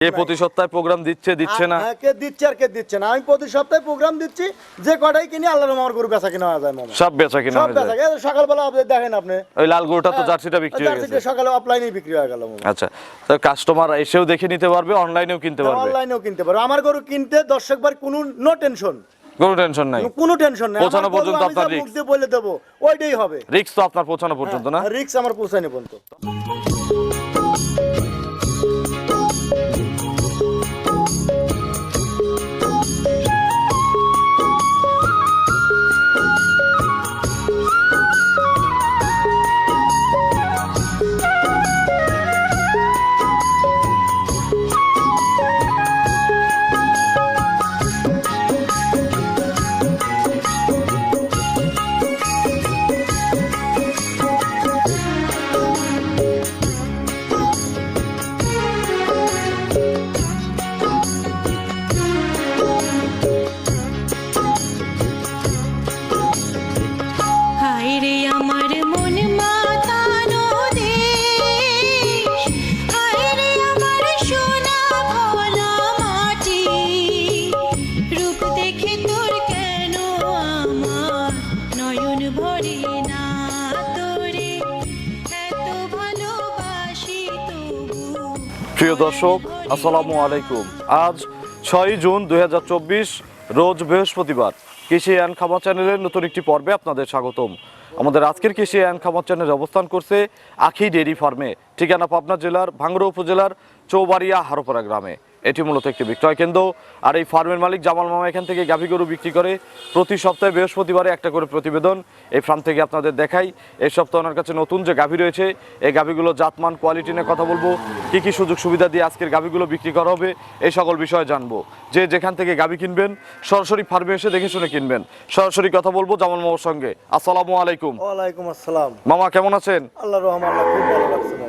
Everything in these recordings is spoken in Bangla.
প্রতি সপ্তাহে প্রোগ্রাম দিচ্ছে দিচ্ছে না? হ্যাঁ, কে দিচ্ছে আর কে দিচ্ছে না? আমি প্রতি সপ্তাহে প্রোগ্রাম দিচ্ছি যে কটাই কিনি আল্লাহর আমার গরু বেচা কিনা যায় মামা। সব বেচা কিনা সব বেচা যায়। কিনা। এই সকালবেলা আপনি দেখেন আপনি। ওই লাল গরুটা তো জার্সিটা বিক্রি হয়ে গেছে। সকালে অফলাইনে বিক্রি হয়ে গেল আচ্ছা তো কাস্টমার এসেও দেখে নিতে পারবে অনলাইনেও কিনতে পারবে। অনলাইনেও কিনতে পারো আমার গরু কিনতে দর্শক বার কোনো নো টেনশন কোনো টেনশন নাই। কোনো টেনশন নেই। পৌঁছানো পর্যন্ত আপনার। দিয়ে বলে দেবো ওইটাই হবে। রিক্স তো আপনার পৌঁছানো পর্যন্ত না? রিক্স আমার পৌঁছায়নি পর্যন্ত। দর্শক, আসসালামু আলাইকুম। আজ ছয় জুন দুই হাজার চব্বিশ, রোজ বৃহস্পতিবার কৃষি অ্যান্ড খামার চ্যানেলের নতুন একটি পর্বে আপনাদের স্বাগতম। আমাদের আজকের কৃষি অ্যান্ড খামার চ্যানেল অবস্থান করছে আখি ডেইরি ফার্মে, ঠিকানা পাবনা জেলার ভাঙ্গুড়া উপজেলার চৌবাড়িয়া হারোপাড়া গ্রামে। এটি মূলত একটি বিক্রয় কেন্দ্র। আর এই ফার্মের মালিক জামাল মামা এখান থেকে গাভী গরু বিক্রি করে প্রতি সপ্তাহে বৃহস্পতিবারে একটা করে প্রতিবেদন এই ফার্ম থেকে আপনাদের দেখাই। এই সপ্তাহে ওনার কাছে নতুন যে গাভী রয়েছে এই গাভীগুলো জাতমান কোয়ালিটি নিয়ে কথা বলব। কি কি সুযোগ সুবিধা দিয়ে আজকের গাভীগুলো বিক্রি করা হবে এই সকল বিষয়ে জানব। যে যেখান থেকে গাভী কিনবেন সরাসরি ফার্মে এসে দেখে শুনে কিনবেন। সরাসরি কথা বলব জামাল মামার সঙ্গে। আসসালামু আলাইকুম। ওয়ালাইকুম আসসালাম। মামা কেমন আছেন? আল্লাহ রহমান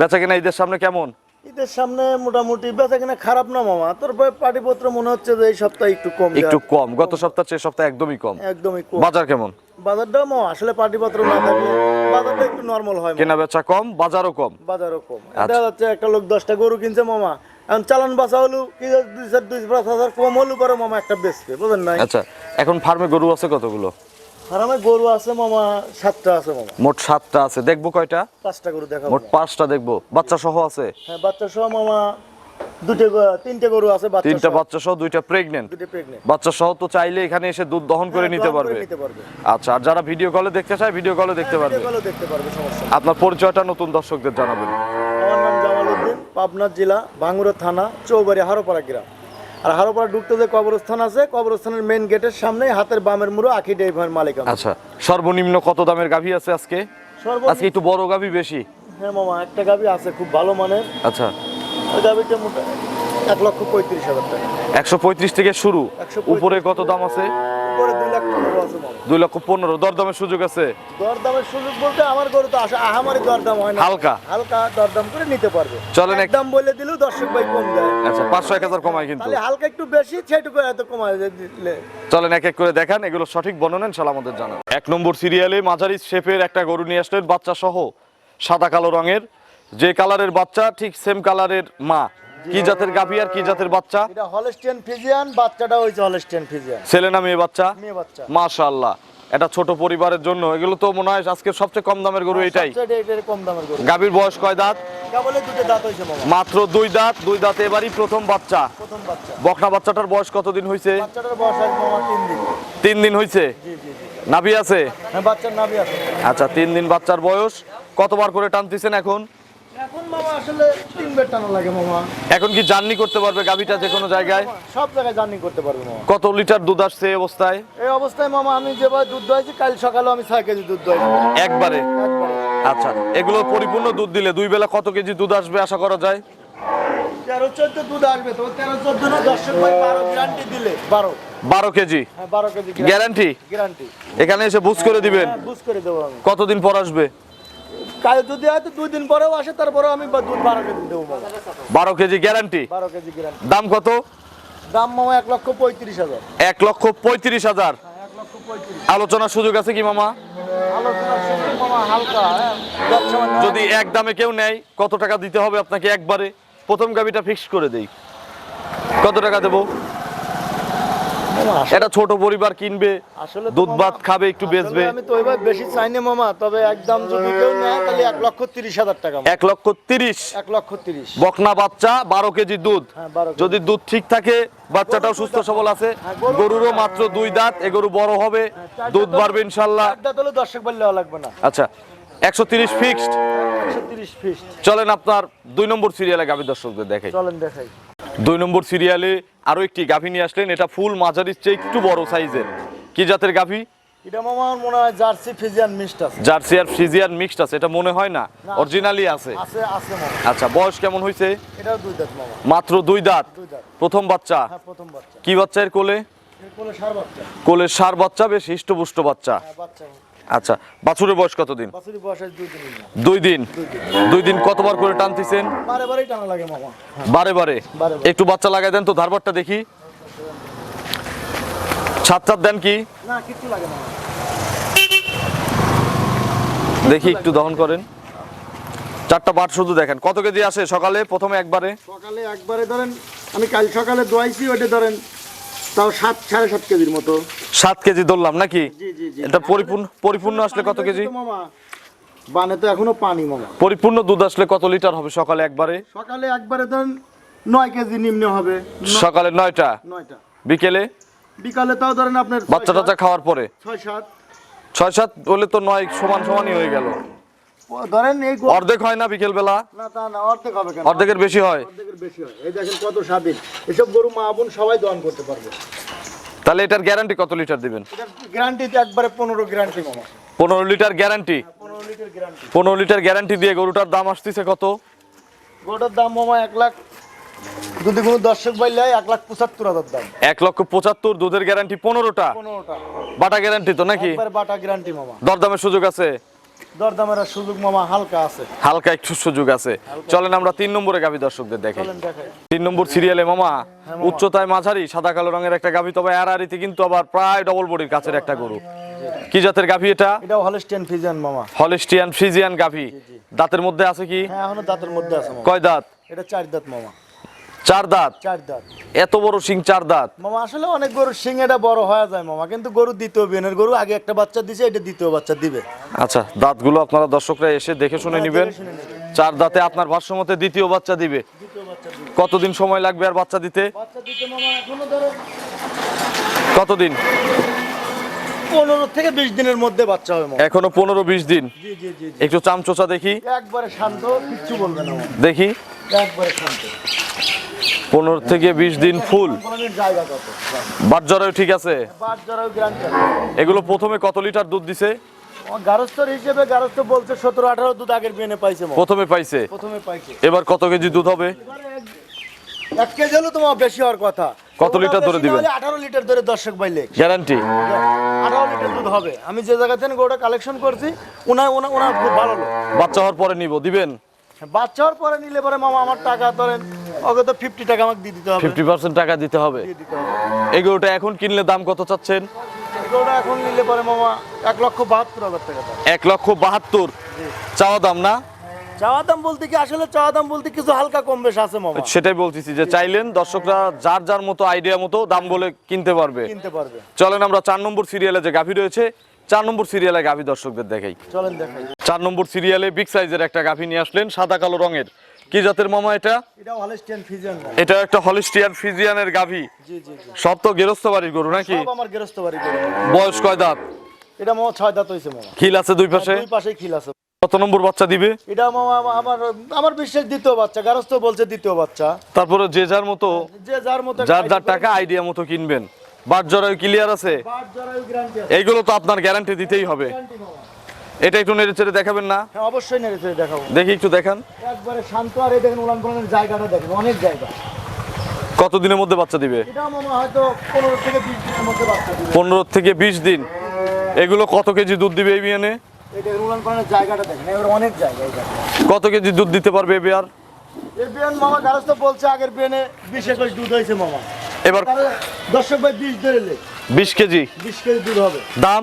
বেচা কিনা ঈদের সামনে কেমন? ঈদের সামনে মোটামুটি বেচা কিনা খারাপ না মামা। তোর পাটিপত্র মনে হচ্ছে যে এই সপ্তাহে একটু কম একটু কম। গত সপ্তাহ চেয়ে সপ্তাহে একদমই কম। একদমই কম। বাজার কেমন? বাজারটা মামা আসলে পাটিপত্র না থাকলে বাজারটা একটু নরমাল হয়। কেনা বেচা কম বাজারও কম। বাজারও কম। আচ্ছা। দেখা যাচ্ছে একটা লোক দশটা গরু কিনছে মামা। এখন চালান বাসা হলো কি দুই চার দুই পাঁচ হাজার কম হলো পরে মামা একটা বেচবে বুঝলেন নাই? আচ্ছা এখন ফার্মে গরু আছে কতগুলো? আর আমার গরু আছে মামা সাতটা আছে মামা। মোট সাতটা আছে। দেখব কয়টা? পাঁচটা গরু দেখাবো। মোট পাঁচটা দেখব। বাচ্চা সহ আছে? হ্যাঁ বাচ্চা সহ মামা দুটো তিনটে গরু আছে বাচ্চা তিনটা বাচ্চা সহ দুইটা দুটো বাচ্চা সহ তো চাইলে এখানে এসে দুধ দহন করে নিতে পারবে। নিতে পারবে। আচ্ছা আর যারা ভিডিও কলে দেখতে চায় ভিডিও কলে দেখতে পারবে। ভিডিও কলেও দেখতে পারবে সমস্যা আপনার পরিচয়টা নতুন দর্শকদের জানাবেন। আমার নাম জামাল উদ্দিন পাবনা জেলা ভাঙ্গুরা থানা চৌবাড়ি হারোপাড়া গ্রাম। আর হারোপাড়া ঢুকতে যে কবরস্থান আছে কবরস্থানের মেইন গেটের সামনে হাতের বামের মুড়ো আখি ডেইভার মালিক আচ্ছা সর্বনিম্ন কত দামের গাভী আছে আজকে? আজকে একটু বড় গাভী বেশি? হ্যাঁ মামা একটা গাভি আছে খুব ভালো মানের। আচ্ছা। ওই গাভিটা মোটা এক লক্ষ পঁয়ত্রিশ হাজার টাকা। একশো পঁয়ত্রিশ থেকে শুরু। 135 উপরে কত দাম আছে? উপরে দুই লাখ পনেরো আছে দুই লক্ষ পনেরো দরদামের সুযোগ আছে? দরদামের সুযোগ বলতে আমার গরু তো আসা আহামারি দরদাম হয় না। হালকা। হালকা দরদাম করে নিতে পারবে। চলেন এক- একদম বলে দিলেও দর্শক ভাই কম দেয় আচ্ছা পাঁচশো এক হাজার কমায় কিন্তু। তাহলে হালকা একটু বেশি সেটুকু এত কমায় দিলে। চলেন এক এক করে দেখান এগুলো সঠিক বর্ণনা ইনশাল্লাহ আমাদের জানান। এক নম্বর সিরিয়ালে মাঝারি শেপের একটা গরু নিয়ে আসলেন বাচ্চা সহ সাদা কালো রঙের। যে কালারের বাচ্চা ঠিক সেম কালারের মা। কি জাতের গাভী আর কি জাতের বাচ্চা? এটা হলস্টিয়ান ফিজিয়ান বাচ্চাটা হয়েছে হলস্টিয়ান ফিজিয়ান। ছেলে না মেয়ে বাচ্চা? মেয়ে বাচ্চা। মাশাআল্লাহ। এটা ছোট পরিবারের জন্য এগুলো তো মনে হয় আজকে সবচেয়ে কম দামের গরু এটাই। কম দামের গরু। গাভীর বয়স কয় দাঁত? মাত্র দুই দাঁত দুই দাঁত এবারই প্রথম বাচ্চা। প্রথম বাচ্চা। বকনা বাচ্চাটার বয়স কতদিন হয়েছে তিন দিন। হয়েছে জি জি জি। নাভি আছে? হ্যাঁ নাভি আছে। আচ্ছা তিন দিন বাচ্চার বয়স। কতবার করে টানতেছেন এখন? মামা আসলে তিন বেড টানা লাগে মামা। এখন কি জার্নি করতে পারবে গাভীটা যে কোনো জায়গায়? সব জায়গায় জার্নি করতে পারবে মামা। কত লিটার দুধ আসছে এই অবস্থায়? এই অবস্থায় মামা আমি যেভাবে দুধ দোয়াইছি কাল সকালে আমি ছয় কেজি দুধ দোয়াইছি। একবারে? আচ্ছা এগুলো পরিপূর্ণ দুধ দিলে দুই বেলা কত কেজি দুধ আসবে আশা করা যায়? তেরো চোদ্দ দুধ আসবে তো তেরো চোদ্দ না বারো গ্যারান্টি দিলে। বারো। বারো কেজি? হ্যাঁ বারো কেজি গ্যারান্টি গ্যারান্টি এখানে এসে বুঝ করে দিবেন? হ্যাঁ বুঝ করে দেবো কতদিন পর আসবে? কাল যদি হয়তো দুই দিন পরেও আসে তারপরেও আমি দুধ বারো কেজি দেবো বারো কেজি গ্যারান্টি? বারো কেজি গ্যারান্টি। দাম কত? দাম মামা এক লক্ষ পঁয়ত্রিশ হাজার। এক লক্ষ পঁয়ত্রিশ হাজার। পঁয়ত্রিশ। আলোচনার সুযোগ আছে কি মামা? মামা হালকা হ্যাঁ। যদি এক দামে কেউ নেয় কত টাকা দিতে হবে আপনাকে একবারে? প্রথম গাবিটা ফিক্স করে দেই। কত টাকা দেবো? এটা ছোট পরিবার কিনবে আসলে দুধ ভাত খাবে একটু বেচবে। আমি তো ওইভাবে বেশি চাই না মামা তবে একদম যদি কেউ নেয় তাহলে এক লক্ষ তিরিশ হাজার টাকা। এক লক্ষ তিরিশ। এক লক্ষ তিরিশ। বকনা বাচ্চা বারো কেজি দুধ। হ্যাঁ, 12 কেজি। যদি দুধ ঠিক থাকে বাচ্চাটাও সুস্থ সবল আছে। হ্যাঁ, গরুরও মাত্র দুই দাঁত এ গরু বড় হবে। দুধ বাড়বে ইনশাল্লাহ। একটা তাহলে দর্শক বললে দেওয়া লাগবে না। আচ্ছা একশো তিরিশ ফিক্সড চলেন আপনার দুই নম্বর সিরিয়ালে গাভী দর্শকদের দেখে চলেন দেখাই। দুই নম্বর সিরিয়ালে আরও একটি গাভী নিয়ে আসলেন। এটা ফুল মাঝারির চেয়ে একটু বড় সাইজের। কি জাতের গাভী? এটা আমার মনে হয় জার্সি ফিজিয়ান মিক্সড আছে। জার্সি আর মিক্সড আছে এটা মনে হয় না। অরিজিনালি আছে। আছে আছে আচ্ছা বয়স কেমন হয়েছে এটাও দুই দাঁত মামা। মাত্র দুই দাঁত। প্রথম বাচ্চা? হ্যাঁ প্রথম বাচ্চা। কি বাচ্চা এর কোলে? এর কোলে সার বাচ্চা। কোলের সার বাচ্চা বেশ হৃষ্টপুষ্ট বাচ্চা। হ্যাঁ বাচ্চা। আচ্ছা বাছুরের বয়স কতদিন? বয়স আছে দুই দিন। দুই দিন? দুই দিন কতবার করে টানতেছেন? বারে বারে। একটু বাচ্চা লাগাই দেন তো ধারবারটা দেখি। ছাদ ছাদ দেন কি? দেখি একটু দহন করেন। চারটা বাট শুধু দেখেন। কত কেজি আসে সকালে? প্রথমে একবারে? সকালে একবারে ধরেন আমি কাল সকালে দোয়াইছি ওটা ধরেন তাও সাত সাড়ে সাত কেজির মতো। সাত কেজি ধরলাম নাকি? এটা পরিপূর্ণ পরিপূর্ণ আসলে কত কেজি? মামা বানে তো এখনও পানি মামা। পরিপূর্ণ দুধ আসলে কত লিটার হবে সকালে একবারে? সকালে একবারে ধরেন নয় কেজি নিম্ন হবে। সকালে নয়টা? নয়টা। বিকেলে? বিকালে তাও ধরেন আপনার বাচ্চা টাচ্চা খাওয়ার পরে? ছয় সাত। ছয় সাত বলে তো নয় সমান সমানই হয়ে গেল। ধরেন এই অর্ধেক হয় না বিকেল বেলা না তা না অর্ধেক হবে কেন? অর্ধেকের বেশি হয়। অর্ধেকের বেশি হয়। এই দেখেন কত স্বাধীন। এসব গরু মা বোন সবাই দহন করতে পারবে। তাহলে এটার গ্যারান্টি কত লিটার দিবেন? গ্যারান্টি একবারে পনেরো গ্যারান্টি মামা। পনেরো লিটার গ্যারান্টি পনেরো লিটার গ্যারান্টি দিয়ে গরুটার দাম আসতেছে কত? গরুটার দাম মামা এক লাখ যদি কোনো দর্শক বাইলে এক লাখ পঁচাত্তর হাজার দাম। এক লক্ষ পঁচাত্তর দুধের গ্যারান্টি পনেরোটা? পনেরোটা। বাটা গ্যারান্টি তো নাকি? বাটা গ্যারান্টি মামা। দরদামের সুযোগ আছে? দরদামের সুযোগ মামা হালকা আছে। হালকা একটু সুযোগ আছে। চলেন আমরা তিন নম্বরে গাভী দর্শকদের দেখাই। তিন নম্বর সিরিয়ালে মামা হ্যাঁ, উচ্চতায় মাঝারি সাদা কালো রঙের একটা গাভী তবে আড়াআড়িতে কিন্তু আবার প্রায় ডবল বডির কাছের একটা গরু। কি জাতের গাভী এটা? এটাও হলস্টেন ফিজিয়ান মামা। হলিস্টিয়ান ফ্রিজিয়ান গাভী দাঁতের মধ্যে আছে কি? হ্যাঁ এখনও দাঁতের মধ্যে আছে কয় দাঁত? এটা চার দাঁত মামা। চার দাঁত? চার দাঁত। এত বড় সিং চার দাঁত? মামা আসলে অনেক গরুর শিং এটা বড় হয়ে যায় মামা কিন্তু গরু দ্বিতীয় বিয়ানের গরু আগে একটা বাচ্চা দিছে এটা দ্বিতীয় বাচ্চা দিবে। আচ্ছা দাঁতগুলো আপনারা দর্শকরা এসে দেখে শুনে হ্যাঁ, নেবেন। চার দাঁতে আপনার ভাষ্যমতে দ্বিতীয় বাচ্চা দিবে। কতদিন সময় লাগবে আর বাচ্চা দিতে? বাচ্চা দিতে মামা এখনও ধরো কতদিন? পনেরো থেকে বিশ দিনের মধ্যে বাচ্চা হবে এখনও পনেরো বিশ দিন। একটু চামচোচা দেখি। একবারে শান্ত কিচ্ছু বলবে না দেখি। একবারে শান্ত। পনেরো থেকে বিশ দিন ফুল। বাট জরায়ু ঠিক আছে? এগুলো প্রথমে কত লিটার দুধ দিছে? গারস্থর হিসেবে গারস্থ বলছে সতেরো আঠারো দুধ আগের বিয়ে পাইছে প্রথমে পাইছে? প্রথমে পাইছে। এবার কত কেজি দুধ হবে? এক- কেজি হলো তোমার বেশি হওয়ার কথা। কত লিটার ধরে দিবেন? আঠারো লিটার ধরে দর্শক বাইলে গ্যারান্টি। আঠারো লিটার দুধ হবে। আমি যে জায়গা থেকে গোটা কালেকশন করছি ওনার ওনার ওনার খুব ভালো লোক। বাচ্চা হওয়ার পরে নিব দিবেন? বাচ্চা হওয়ার পরে নিলে পরে মামা আমার টাকা ধরেন ওকে তো ফিফটি টাকা আমাকে দিয়ে দিতে হবে। ফিফটি পার্সেন্ট টাকা দিতে হবে। এই গরুটা এখন কিনলে দাম কত চাচ্ছেন? গোটা এখন নিলে পরে মামা এক লক্ষ বাহাত্তর হাজার টাকা দাম। এক লক্ষ বাহাত্তর? চাওয়া দাম না? চাওয়া দাম বলতে কি আসলে চাওয়া দাম বলতে কিছু হালকা কম বেশ আছে মামা। সেটাই বলতেছি যে চাইলেন দর্শকরা যার যার মতো আইডিয়া মতো দাম বলে কিনতে পারবে। কিনতে পারবে। চলেন আমরা চার নম্বর সিরিয়ালে যে গাভী রয়েছে চার নম্বর সিরিয়ালে গাভী দর্শকদের দেখাই। চলেন দেখাই। চার নম্বর সিরিয়ালে বিগ সাইজের একটা গাভী নিয়ে আসলেন সাদা কালো রঙের। কি জাতের মামা এটা? এটা হলস্টেন ফিজিয়ান এটা একটা হলিস্টিয়ান ফিজিয়ানের গাভী। জি জি জি। সব তো গেরস্ত বাড়ির গরু নাকি? আমার গৃহস্থ বাড়ি গরু। বয়স কয় দাঁত? এটা মামা ছয় দাঁত হয়েছে মামা। খিল আছে দুই পাশে? দুই পাশেই খিল আছে। কত নম্বর বাচ্চা দিবে? এটা মামা আমার আমার বিশ্বাস দ্বিতীয় বাচ্চা গারস্থ বলছে দ্বিতীয় বাচ্চা। তারপরে যে যার মতো যে যার মতো যার যার টাকা আইডিয়া মতো কিনবেন। বাট জরায়ু ক্লিয়ার আছে। এইগুলো তো আপনার গ্যারান্টি দিতেই হবে। এটা একটু নেড়ে চেড়ে দেখাবেন না? হ্যাঁ অবশ্যই নেড়ে চেড়ে দেখাবো। দেখি একটু দেখান। একবারে শান্ত আর এই দেখেন উলান পালানের জায়গাটা দেখেন অনেক জায়গা। কত দিনের মধ্যে বাচ্চা দিবে? এটা মামা হয়তো পনেরো থেকে বিশ দিনের মধ্যে বাচ্চা দিবে। পনেরো থেকে বিশ দিন। এগুলো কত কেজি দুধ দিবে এই বিয়ানে? দেখেন উলান পালানের জায়গাটা দেখেন এবার অনেক জায়গা কত কেজি দুধ দিতে পারবে এই বিয়ার? এই বিয়ান মামা গারস্থ বলছে আগের বিয়ানে বিশ একুশ দুধ হয়েছে মামা। এবার দর্শক ভাই বিশ ধরে বিশ কেজি। বিশ কেজি দুধ হবে। দাম?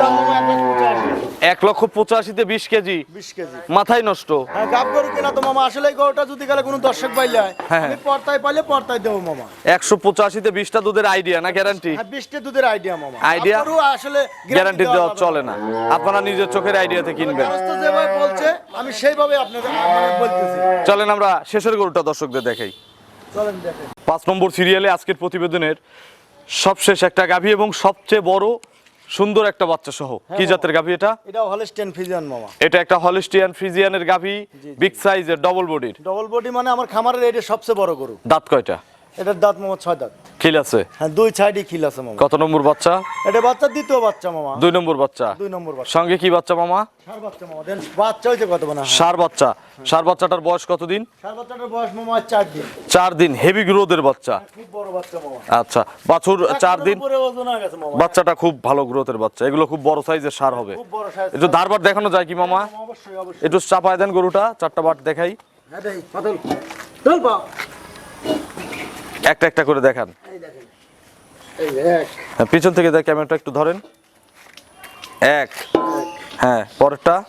দাম মামা এক লাখ পঁচাশি। এক লক্ষ পঁচাশিতে বিশ কেজি। বিশ কেজি। মাথায় নষ্ট। হ্যাঁ গাব গরু কিনা তো মামা আসলে গরুটা যদি গেলে কোনো দর্শক পাইলে হয়, হ্যাঁ। আমি পর্তায় পাইলে পর্তায় দেবো মামা। একশো পঁচাশিতে বিশটা দুধের আইডিয়া না গ্যারান্টি বিশটা দুধের আইডিয়া মামা? আসলে গ্যারান্টি দেওয়া চলে না। আপনারা নিজের চোখের আইডিয়াতে কিনবেন। যেভাবে বলছে আমি সেইভাবে আপনাদের আপনাদের বলতেছি। চলেন আমরা শেষের গরুটা দর্শকদের দেখাই। চলেন দেখেন। পাঁচ নম্বর সিরিয়ালে আজকের প্রতিবেদনের সবশেষ একটা গাভী এবং সবচেয়ে বড় সুন্দর একটা বাচ্চা সহ। কি জাতের গাভী এটা? এটা হলিস্টিয়ান ফ্রিজিয়ান মামা। এটা একটা হলিস্টিয়ান ফ্রিজিয়ানের গাভী বিগ সাইজের ডবল বডির ডবল বডি মানে আমার খামারের এটা সবচেয়ে বড় গরু। দাঁত কয়টা? এটার দাঁত মামা ছয় দাঁত। খিল আছে? হ্যাঁ দুই সাইডে খিল আছে মামা কত নম্বর বাচ্চা? এটা বাচ্চা দ্বিতীয় বাচ্চা মামা। দুই নম্বর বাচ্চা? দুই নম্বর বাচ্চা। সঙ্গে কি বাচ্চা মামা? সার বাচ্চা মামা। দেন বাচ্চা হয়েছে কত মানে সার বাচ্চা। সার বাচ্চাটার বয়স কতদিন? সার বাচ্চাটার বয়স মামা চার দিন। চার দিন হেভি গ্রোথের বাচ্চা। খুব বড় বাচ্চা মামা। আচ্ছা বাছুর চার দিন। উপরে ওজন হয়ে গেছে মামা। বাচ্চাটা খুব ভালো গ্রোথের বাচ্চা। এগুলো খুব বড় সাইজের সার হবে। খুব বড় সাইজ একটু ধারবার দেখানো যায় কি মামা? অবশ্যই অবশ্যই। একটু চাপায় দেন গরুটা চারটা বাট দেখাই। হ্যাঁ দেই পাতল। চল পা একটা একটা করে দেখান। হ্যাঁ, পিছন থেকে দেখ ক্যামেরাটা একটু ধরেন। এক। হ্যাঁ পরেরটা?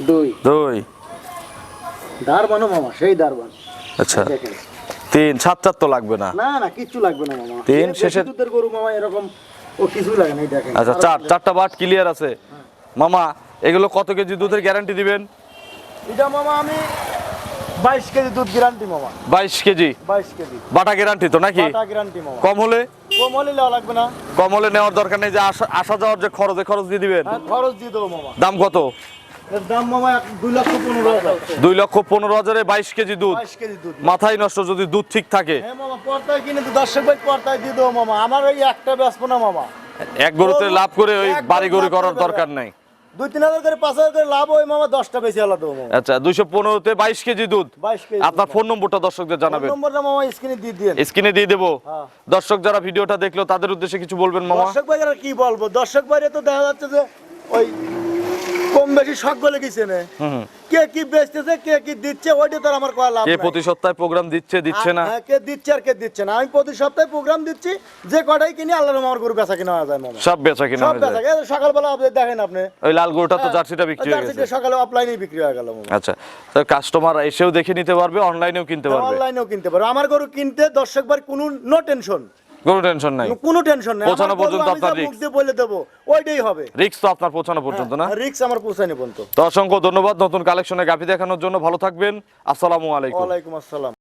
দুই। দুই। দারবানো মামা সেই দারবান। আচ্ছা। তিন সাত চার তো লাগবে না। না না কিচ্ছু লাগবে না মামা। তিন, শেষের- দুধের গরু মামা এরকম ও কিছুই লাগে না দেখেন। আচ্ছা চার চারটা বাট ক্লিয়ার আছে। মামা এগুলো কত কেজি দুধের গ্যারান্টি দিবেন? এটা মামা আমি বাইশ কেজি দুধ গ্যারান্টি মামা। বাইশ কেজি? বাইশ কেজি। বাটা গ্যারান্টি তো নাকি? বাটা গ্যারান্টি মামা। কম হলে? কম হলে নেওয়া লাগবে না। কম হলে নেওয়ার দরকার নেই যে আসা যাওয়ার যে খরচে খরচ দিয়ে দিবেন? হ্যাঁ খরচ দিয়ে দেবো মামা। দাম কত? দাম মামা এক- দুই লক্ষ পনেরো হাজার। বাইশ কেজি দুধ। কেজি মাথায় নষ্ট যদি দুধ ঠিক থাকে? হ্যাঁ আমার ওই একটা ব্যস্ত না মামা। এক গরুতে লাভ করে ওই বাড়ি গরু করার দরকার নাই। দুই তিন হাজার করে পাঁচ হাজার করে লাভ হয় মামা দশটা বেশি আলাদা আচ্ছা দুইশো পনেরোতে বাইশ কেজি দুধ। বাইশ কেজি আপনার ফোন নম্বরটা দর্শকদের জানাবেন। নম্বরটা মামা স্ক্রিনে দিয়ে দিয়ে স্ক্রিনে দিয়ে দেবো। হ্যাঁ। দর্শক যারা ভিডিওটা দেখল তাদের উদ্দেশ্যে কিছু বলবেন মামা? দর্শক ভাইয়েরা কি বলব? দর্শক ভাইরে তো দেখা যাচ্ছে যে ওই বেশি শখ কে কি বেচতেছে কে কি দিচ্ছে ওইটা তো আমার কয়া লাভ কে প্রতি সপ্তাহে প্রোগ্রাম দিচ্ছে দিচ্ছে না? হ্যাঁ, কে দিচ্ছে আর কে দিচ্ছে না। আমি প্রতি সপ্তাহে প্রোগ্রাম দিচ্ছি যে কটাই কিনি আল্লাহর আমার গরু বেচা কিনা যায় মামা সব বেচা কিনা সব বেচা কিনা। সকালবেলা আপনি দেখেন আপনি। ওই লাল গরুটা তো জার্সিটা বিক্রি হয়ে গেছে। সকালে অফলাইনে বিক্রি হয়ে গেল মামা আচ্ছা তো কাস্টমার এসেও দেখে নিতে পারবে অনলাইনেও কিনতে পারবে। অনলাইনেও কিনতে পারবে। আমার গরু কিনতে দর্শক বার কোনো নো টেনশন কোনো টেনশন নাই। কোনো টেনশন নেই। পৌঁছানো পর্যন্ত আপনার রিস্ক দিয়ে বলে দেব ওইটাই হবে। রিক্স তো আপনার পৌঁছানো পর্যন্ত না? রিক্স আমার পৌঁছায়নি পর্যন্ত। তো অসংখ্য ধন্যবাদ নতুন কালেকশনে গাভি দেখানোর জন্য। ভালো থাকবেন। আসসালামু আলাইকুম। ওয়ালাইকুম আসসালাম।